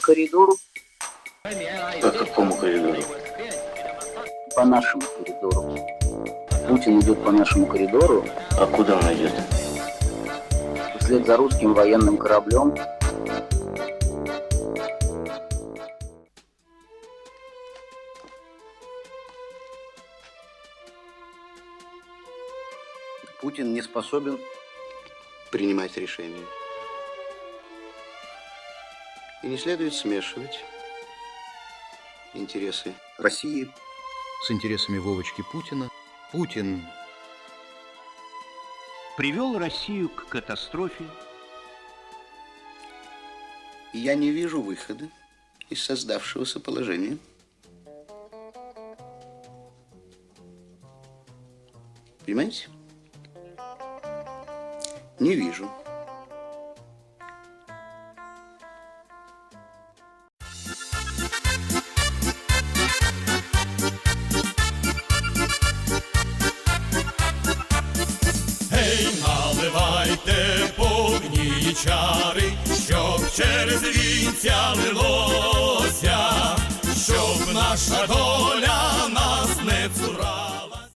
коридору, По какому коридору? по нашему коридору. Путин идет по нашему коридору А куда он идет? вслед за русским военным кораблем. Путин не способен принимать решения. И не следует смешивать интересы России с интересами Вовочки Путина. Путин привел Россию к катастрофе. Я не вижу выхода из создавшегося положения. Понимаете? Не вижу. Наливайте повні чари, щоб через вінця лилося, щоб наша доля